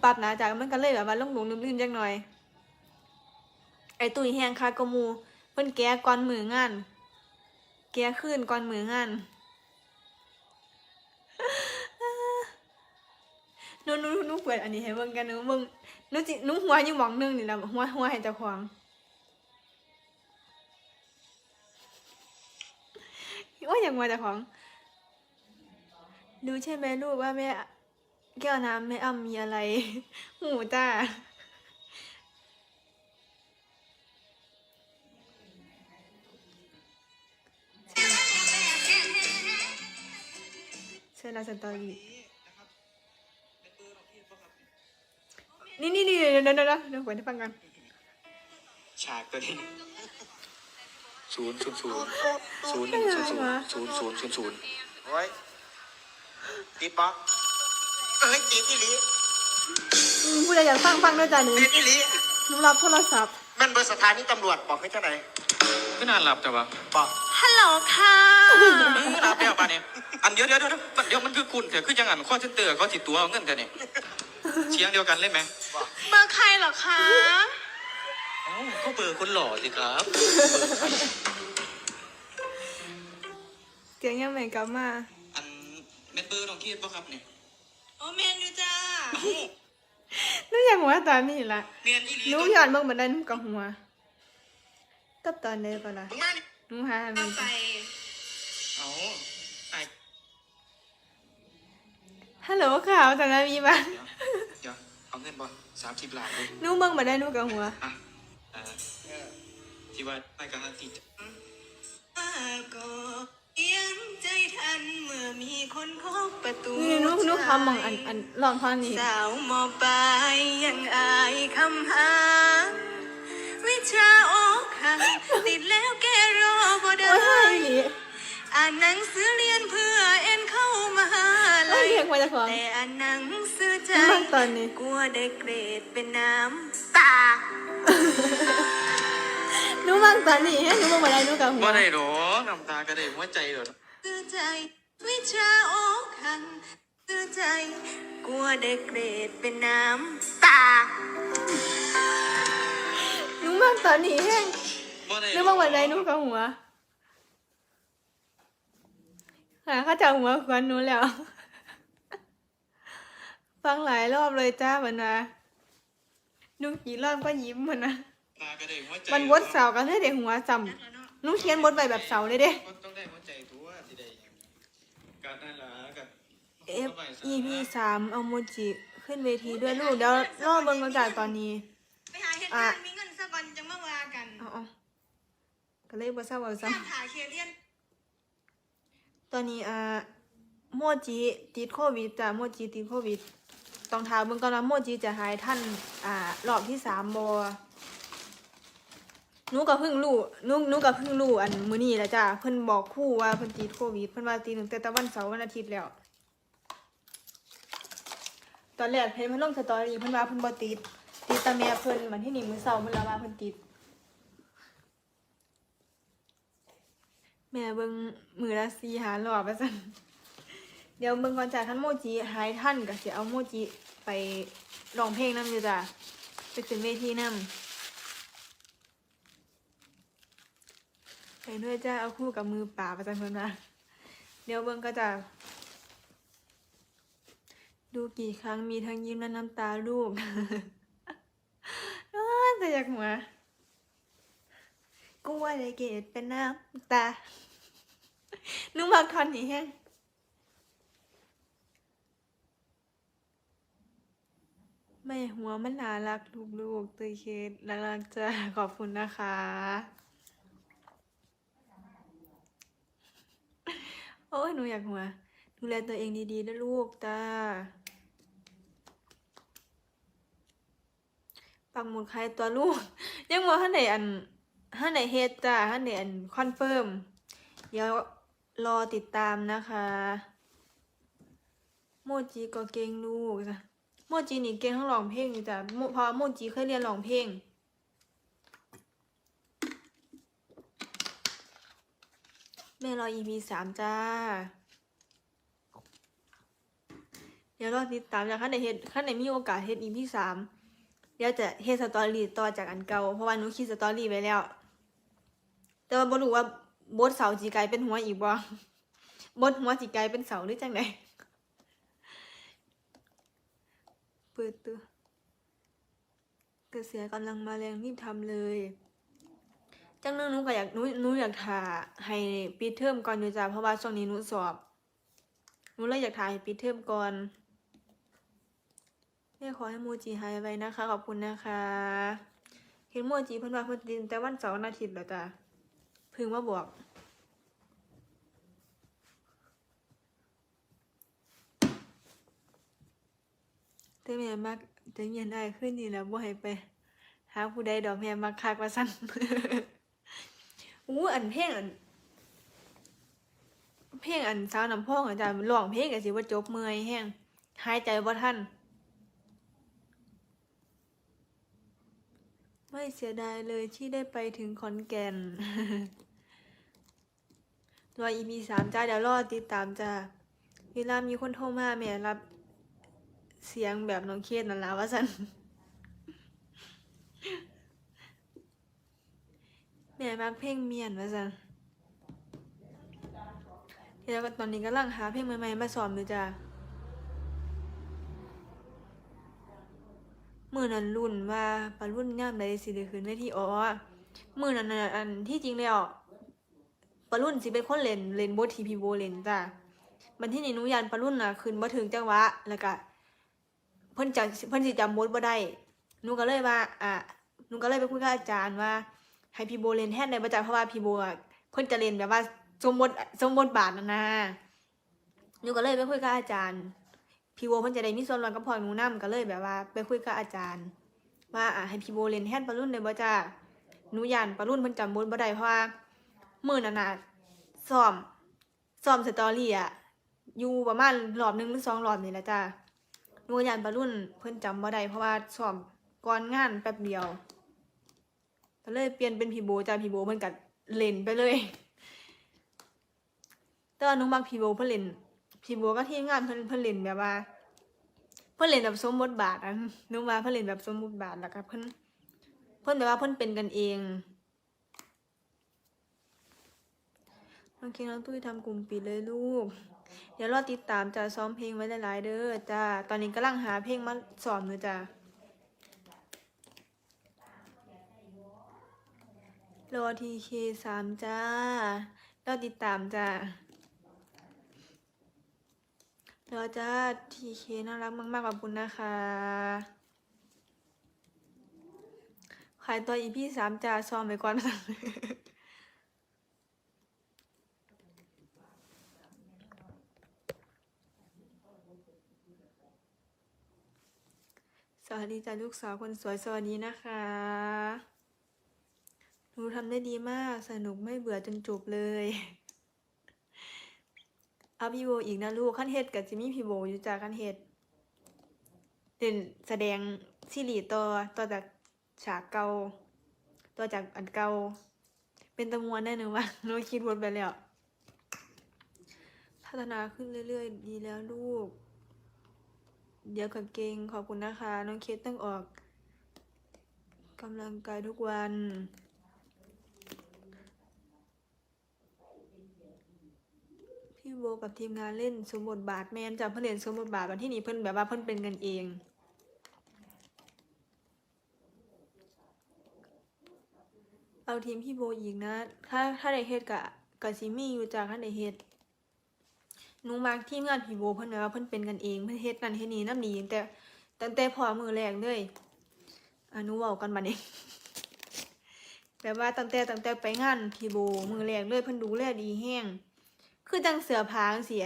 ปรับหนาจากมันก็เลยแบบว่าลงหลงลืมๆจังหน่อย ไอตุยแหงคากมูเพิ่นแก้ก่อนมืองาน แก้ขึ้นก่อนมืองานนูหนูหนูเปิดอันนี้ให้เบิ่งกันหนูเบิ่งนูจิหนูหัวอยู่หมองนึงนี่แหละหัวหัวให้เจ้าของว่าอย่างว่าเจ้าของ ดูใช่ไหมลูกว่าแม่ แก้วน้ำแม่อ้ำมีอะไร หูจ้าเชิญเราสตอรี่นี่นี่นี่เดี๋ยวเดี๋ยวเดี๋ยวเดี๋ยวเดี๋ยวเปิดให้ฟังกันฉากตัวนี้ศูนย์ศูนย์ศูนย์ศูนย์หนึ่งศูนย์ศูนย์ศูนย์ศูนย์ศูนย์ศูนย์โอ้ยติดป๊อก เอ้ยติดอีหลีอืมผู้ใดอยากฟังฟังด้วยจ้าหนูติดอีหลีหนูรับโทรศัพท์แม่นเบอร์สถานีตำรวจบอกให้เท่าไหร่ก็น่าหลับแต่ว่าบอกฮัลโหลค่ะหลับแล้วป่ะเนี่ยอันเดียวเดียวเดียวเดี๋ยวเดี๋ยวมันคือคุณแต่คือจังอันข้อเส้นเตอร์เขาติดตัวเอาเงินแต่เนี่ยเสียงเดียวกันเลยไหมเบอร์ใครเหรอคะอ๋อก็เบอร์คนหล่อสิครับเสียงยังไม่กลับมา อันเม็ดเบอร์น้องคีดป่ะครับเนี่ย โอ้เมนอยู่จ้าหนูอยากหัวตอนนี้ละเมียนอีหลีหนูหย่อนเบิ่งบันไดหนูกับหัวกับตอนใดปะล่ะมึงมานี่หนูหาอันเอานี้ไปเอาไอฮัลโหลค่ะเอาจากนั้นมีบ้างเดี๋ยวเดี๋ยวเอาเงินบ่สามสิบล้านเลยหนูเบิ่งบันไดหนูกับหัว อะอ่าที่ว่าไปกับฮันติอาก็ ยังใจทันเมื่อมีคนเคาะประตูนี่หนูหนูคำมองอันอันลองท่อนนี้สาวหมอปลายยังอายคำหา วิชาโอกหักติดแล้วแกรอบ่ได้โอ้ยท่าอีหลีอ่านหนังสือเรียนเพื่อเอ็นเข้ามหาโอ้ลัยยเรียกมาจากของแต่อ่านหนังสือใจหนูมักตอนนี้กลัวได้เกรดเป็นน้ำตา หนูมักตอนนี้ให้หนูเบิ่งบันไดหนูกับหัวว่าได้หรอน้ำตากระเด็นหัวใจหรอซื้อใจวิชาโอกหักซื้อใจ กลัวได้เกรดเป็นน้ำตาหนูมักตอนนี้แห้งว่าได้หนูเบิ่งบันไดหนูกับหัวหาเข้าจากหัวควันหนูแล้ว ฟังหลายรอบเลยจ้ามันนะหนูกี่รอบก็ยิ้มมันนะ ตากระเด็นหัวใจมันวดเสากันให้เด็กหัวจำหนุ่งเขียนบทไปแบบเสาเลยเด้ต้องได้หัวใจตัวที่ได้การนั่นล่ะกับ F EP สามเอาโมจิขึ้นเวทีด้วยลูกเดี๋ยวรอเบิ่งกันจากตอนนี้ไปหาเหตุการณ์มีเงินสักวันจะมาว่ากันเอาเอาก็เลยบ่ทราบว่าซ้ห้ามถ่ายเคเรียนำตอนนี้อ่าโมจิติดโควิดจ้ะโมจิติดโควิดต้องถามเบิ่งก่อนว่าโมจิจะหายท่านอ่ารอบที่สามบ่ หนูก็เพิ่งรู้หนูหนูก็เพิ่งรู้อันมื้อนี้แหละจ้ะเพิ่นบอกครู่ว่าเพิ่นติดโควิดเพิ่นว่าติดตั้งแต่ตะวันเสาร์วันอาทิตย์แล้ว ตอนแรกเห็นเพิ่นลงสตอรี่เพิ่นว่าเพิ่นบ่ติดติดแต่แม่เพิ่นมันที่นี่มื้อเช้าเพิ่นละว่าเพิ่นติด แม่เบิ่งมือละสี่หารอบว่าซั่นเดี๋ยวเบิ่งก่อนจ้ะท่านโมจิหายท่านก็สิเอาโมจิไปร้องเพลงนำอยู่จ้ะไปขึ้นเวทีนำ ไปด้วยจ้าเอาคู่กับมือป่าประจันเพิ่นว่าเดี๋ยวเบิ่งก็จะ ดูกี่ครั้งมีทั้งยิ้มและน้ำตาลูกอ้าวแต่อยากหัวกูว่าได้เกดเป็นน้ำตานุ่มมากทอนนี้แห้งแม่หัวมันน่ารักลูกๆตัวเคสรักจ้าขอบคุณนะคะ โอ้ยหนูอยากหัว ดูแลตัวเองดีๆนะลูกจ้าปักหมุดใครตัวลูก ยังว่าท่านไหนอันท่านไหนเฮดจ้าท่านไหนอันคอนเฟิร์มเดี๋ยวรอติดตามนะคะ โมจิก็เก่งลูกจ้ะโมจินี่เก่งทั้งร้องเพลงอยู่จ้ะเพราะโมจิเคยเรียนร้องเพลง แม่รอ EP สามจ้า เดี๋ยวรอติดตามจากขั้นในเฮ็ดขั้นในมีโอกาสเฮ็ดอีพีสามเดี๋ยวจะเฮ็ดสตอรี่ต่อจากอันเก่าเพราะว่าหนูคิดสตอรี่ไว้แล้ว แต่ว่าบ่รู้ว่าบทเสาจีกลายเป็นหัวอีกบ่บทหัวจีกลายเป็นเสาหรือจังไดเปิดตัวกระแสกำลังมาแรงรีบทำเลย จังนึงหนูก็อยากหนูหนูอยากถ่าให้ปิดเทอมก่อนอยู่จ้ะเพราะว่าช่วงนี้หนูสอบหนูเลยอยากถ่ายให้ปิดเทอมก่อนแม่ขอให้โมจิหายไว้นะคะ ขอบคุณนะคะเห็นโมจิเพิ่นว่าเพิ่นตินแต่วันเสาร์นอาทิตย์แล้วจ้ะพึ่งมาบอกแต่แม่มักแต่เมียนได้ขึ้นนี่แหล้วบ่ให้ไปหาผู้ใดดอกแม่มักคักว่าซั่น อู้อันเพลงอัน เพลงอันสาวน้ำพองอาจารย์ร้องเพลงก็สิว่าจบเมื่อยแฮงหายใจบ่ทันไม่เสียดายเลยที่ได้ไปถึงขอนแก่นตัว EP สามจ้าเดี๋ยวรอติดตามจ้าเวลามีคนโทรมาแม่รับเสียงแบบน้องเคสนั่นละว่าซั่น แม่มักเพลงเมียนว่าซั่นแล้วก็ตอนนี้กำลังหาเพลงใหม่ๆมาสอนอยู่จ้ามือนั้นรุ่นว่าปะรุ่นยามใดสิได้ขึ้นเวทีอ๋อมือนั้นนันที่จริงแล้วปะรุ่นสิเป็นคนเล่นเล่นบททีพีโบเล่นจ้าบัดที่นี่นูยันปะรุ่นน่ะขึ้นบ่ถึงจังหวะแล้วก็เพิ่นจะเพิ่นสิจำบทบ่ได้หนูก็เลยว่าอะหนูก็เลยไปคุยกับอาจารย์ว่า ให้พี่โบเล่นแทนได้บ่จ้าเพราะว่าพี่โบอะเพิ่นจะเล่นแบบว่าสมบทสมบทบาทนะนะหนูก็เลยไปคุยกับอาจารย์ พี่โบเพิ่นจะได้มีส่วนร่วมกับพ่อหนูนํก็เลยแบบว่า ไปคุยกับอาจารย์ ว่าอะให้พี่โบเล่นแทนปรุ่นได้บ่จ้าหนูย่านปรุ่นเพิ่นจำบทบ่ได้เพราะว่ามื้อนั้นน่ะซ้อมซ้อมสตอรี่อะอยู่ประมาณรอบหนึงหรือสองรอบนี่แหละจ้าหนูย่านปรุ่นเพิ่นจำบ่ได้เพราะว่าซ้อมก่อนงานแป๊บเดียว ก็เลยเปลี่ยนเป็นพี่โบจ้าพี่โบเพิ่นก็เล่นไปเลย แต่ว่าหนูมักพี่โบเพิ่นเล่นพี่โบก็ทีมงานเพิ่นเพิ่นเล่นแบบว่า เพิ่นเล่นแบบสมบทบาทอะหนูว่าเพิ่นเล่นแบบสมบทบาทแล้วก็เพิ่นเพิ่นแบบว่าเพิ่นเป็นกันเองน้องเค้กน้องตุ้ยทำกลุ่มปิดเลยลูก เดี๋ยวรอติดตามจะซ้อมเพลงไว้หลายๆเด้อจ้า ตอนนี้กำลังหาเพลงมาสอนอยู่จ้า รอทีเคสามจ้ารอติดตามจ้ารอจ้าทีเคน่ารักมากๆขอบคุณนะคะ ขายตัวอีพี่สามจ้าซ้อมไปก่อนสวัสดีจ้าลูกสาวคนสวยสวัสดีนะคะ หนูทำได้ดีมาก สนุกไม่เบื่อจนจบเลยเอาพี่โบอีกนะลูกขั้นเฮ็ดกับจิมี่พี่โบอยู่จากขั้นเฮ็ดเด่นแสดงซีรีส์ต่อต่อจากฉากเก่าต่อจากอันเก่าเป็นตะมวนได้หนึ่งว่าหนูคิดวนไปแล้วพัฒนาขึ้นเรื่อยๆ ดีแล้วลูก เดี๋ยวกับเก่งขอบคุณนะคะ น้องเคสต้องออกกำลังกายทุกวัน พี่โบกับทีมงานเล่นสมบทบาทแมนจากเพื่อนเล่นสมบทบาทวันที่นี่เพิ่นแบบว่าเพิ่นเป็นกันเองเอาทีมพี่โบอีกนะ ถ้าถ้าได้เฮ็ดกะกะซิมี่อยู่จากถ้าได้เฮ็ดหนูมักทีมงานพี่โบเพิ่นแบบว่าเพิ่นเป็นกันเองเพิ่นเฮ็ดนั่นเฮ็ดนี่นำดีตั้งแต่ตั้งแต่พอมือแรกเลยอนูเว้ากันบัดนี้แบบว่าตั้งแต่ตั้งแต่ไปงานพี่โบมือแรกเลยเพิ่นดูแลดีแฮง คือจังเสือพางเสีย